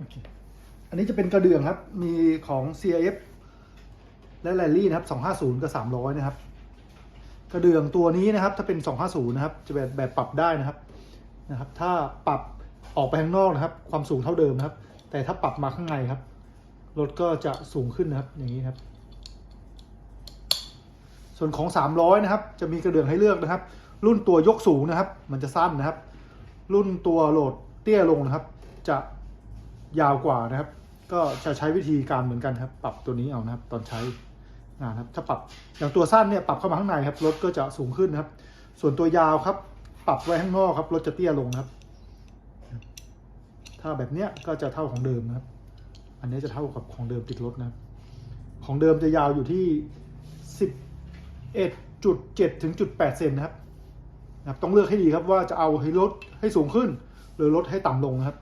โอเค อันนี้จะเป็นกระเดื่องครับ มีของ CIF และแรลลี่นะครับ 250 กับ 300 นะครับ กระเดื่องตัวนี้นะครับ ถ้าเป็น 250 นะครับ จะแบบแบบปรับได้นะครับ นะครับ ถ้าปรับออกไปข้างนอกนะครับ ความสูงเท่าเดิมนะครับ แต่ถ้าปรับมาข้างในครับ รถก็จะสูงขึ้นนะครับ อย่างนี้ครับ ส่วนของ 300 นะครับ จะมีกระเดื่องให้เลือกนะครับ รุ่นตัวยกสูงนะครับ มันจะสั้นนะครับ รุ่นตัวโหลดเตี้ยลงนะครับ จะ ยาวกว่านะครับ ก็จะใช้วิธีการเหมือนกันครับ ปรับตัวนี้เอานะครับ ตอนใช้งานครับ ถ้าปรับอย่างตัวสั้นเนี่ยปรับเข้ามาข้างในครับรถก็จะสูงขึ้นนะครับ ส่วนตัวยาวครับ ปรับไว้ข้างนอกครับรถจะเตี้ยลงครับ ถ้าแบบเนี้ยก็จะเท่าของเดิมนะครับ อันนี้จะเท่ากับของเดิมติดรถนะครับ ของเดิมจะยาวอยู่ที่สิบเอ็ดจุดเจ็ดถึงจุดแปดเซนนะครับนะครับ ต้องเลือกให้ดีครับว่าจะเอาให้ลดให้สูงขึ้น หรือลดให้ต่ำลงนะครับ